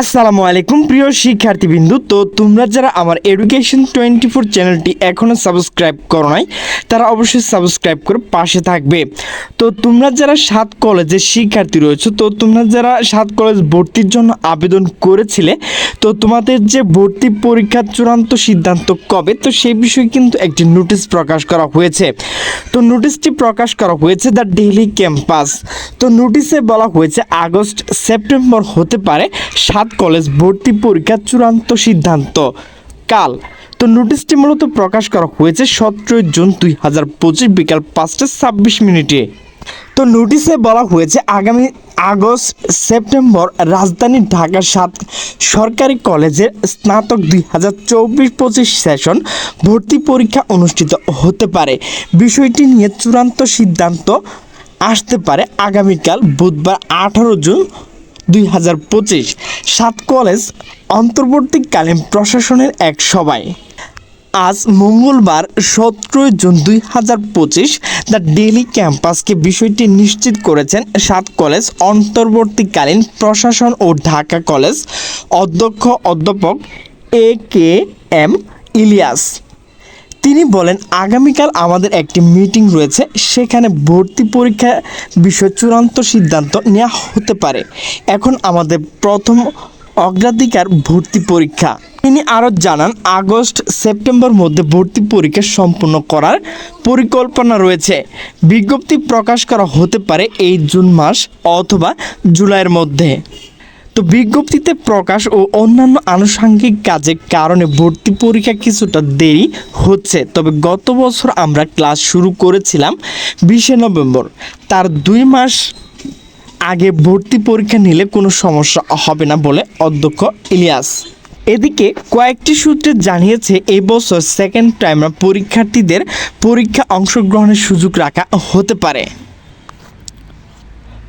আসসালামু আলাইকুম, প্রিয় শিক্ষার্থীবৃন্দু। তো তোমরা যারা আমার এডুকেশন টোয়েন্টি ফোর চ্যানেলটি এখনও সাবস্ক্রাইব করো নাই, তারা অবশ্যই সাবস্ক্রাইব করে পাশে থাকবে। তো তোমরা যারা সাত কলেজের শিক্ষার্থী রয়েছে, তো তোমরা যারা সাত কলেজ ভর্তির জন্য আবেদন করেছিলে তো তোমাদের যে ভর্তি পরীক্ষার চূড়ান্ত সিদ্ধান্ত কবে? তো সেই বিষয়ে কিন্তু একটি নোটিশ প্রকাশ করা হয়েছে। তো নোটিশটি প্রকাশ করা হয়েছে দ্য ডেইলি ক্যাম্পাস তো নোটিশে বলা হয়েছে আগস্ট, সেপ্টেম্বর হতে পারে সাত কলেজ ভর্তি পরীক্ষার চূড়ান্ত সিদ্ধান্ত কাল। তো নোটিশটি মূলত প্রকাশ করা হয়েছে সতেরোই জুন দুই হাজার পঁচিশ বিকাল পাঁচটা ছাব্বিশ মিনিটে। তো নোটিশে বলা হয়েছে আগামী আগস্ট, সেপ্টেম্বর রাজধানী ঢাকার সাত সরকারি কলেজের স্নাতক দুই হাজার চব্বিশ পঁচিশ সেশন ভর্তি পরীক্ষা অনুষ্ঠিত হতে পারে। বিষয়টি নিয়ে চূড়ান্ত সিদ্ধান্ত আসতে পারে আগামীকাল বুধবার আঠারো জুন দুই হাজার পঁচিশ। সাত কলেজ অন্তর্বর্তীকালীন প্রশাসনের এক সভায়। আজ মঙ্গলবার সতেরোই জুন দুই হাজার পঁচিশ দ্য ডেলি ক্যাম্পাসকে বিষয়টি নিশ্চিত করেছেন সাত কলেজ অন্তর্বর্তীকালীন প্রশাসন ও ঢাকা কলেজ অধ্যক্ষ অধ্যাপক এ কে এম ইলিয়াস। তিনি বলেন, আগামীকাল আমাদের একটি মিটিং রয়েছে। সেখানে ভর্তি পরীক্ষা বিষয়ে চূড়ান্ত সিদ্ধান্ত নেওয়া হতে পারে। এখন আমাদের প্রথম অগ্রাধিকার ভর্তি পরীক্ষা। তিনি আরও জানান, আগস্ট, সেপ্টেম্বর মধ্যে ভর্তি পরীক্ষা সম্পূর্ণ করার পরিকল্পনা রয়েছে। বিজ্ঞপ্তি প্রকাশ করা হতে পারে এই জুন মাস অথবা জুলাইয়ের মধ্যে। তো বিজ্ঞপ্তিতে প্রকাশ ও অন্যান্য আনুষঙ্গিক কাজের কারণে ভর্তি পরীক্ষা কিছুটা দেরি হচ্ছে। তবে গত বছর আমরা ক্লাস শুরু করেছিলাম বিশে নভেম্বর। তার দুই মাস আগে ভর্তি পরীক্ষা নিলে কোনো সমস্যা হবে না বলে অধ্যক্ষ ইলিয়াস। এদিকে কয়েকটি সূত্রে জানিয়েছে এবছর সেকেন্ড টাইম পরীক্ষার্থীদের পরীক্ষা অংশগ্রহণের সুযোগ রাখা হতে পারে।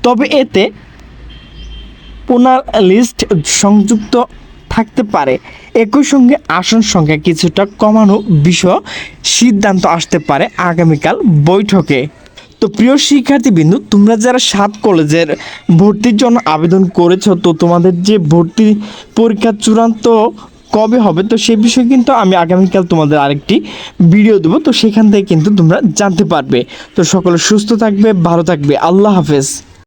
তবে এতে লিস্ট সংযুক্ত থাকতে পারে। একই সঙ্গে আসন সংখ্যা কিছুটা কমানো বিষয় সিদ্ধান্ত আসতে পারে আগামীকাল বৈঠকে। তো প্রিয় শিক্ষার্থী বিন্দু তোমরা যারা সাত কলেজের ভর্তির জন্য আবেদন করেছ, তো তোমাদের যে ভর্তি পরীক্ষা চূড়ান্ত কবে হবে, তো সে বিষয়ে কিন্তু আমি আগামীকাল তোমাদের আরেকটি ভিডিও দেবো। তো সেখান থেকে কিন্তু তোমরা জানতে পারবে। তো সকলে সুস্থ থাকবে, ভালো থাকবে। আল্লাহ হাফেজ।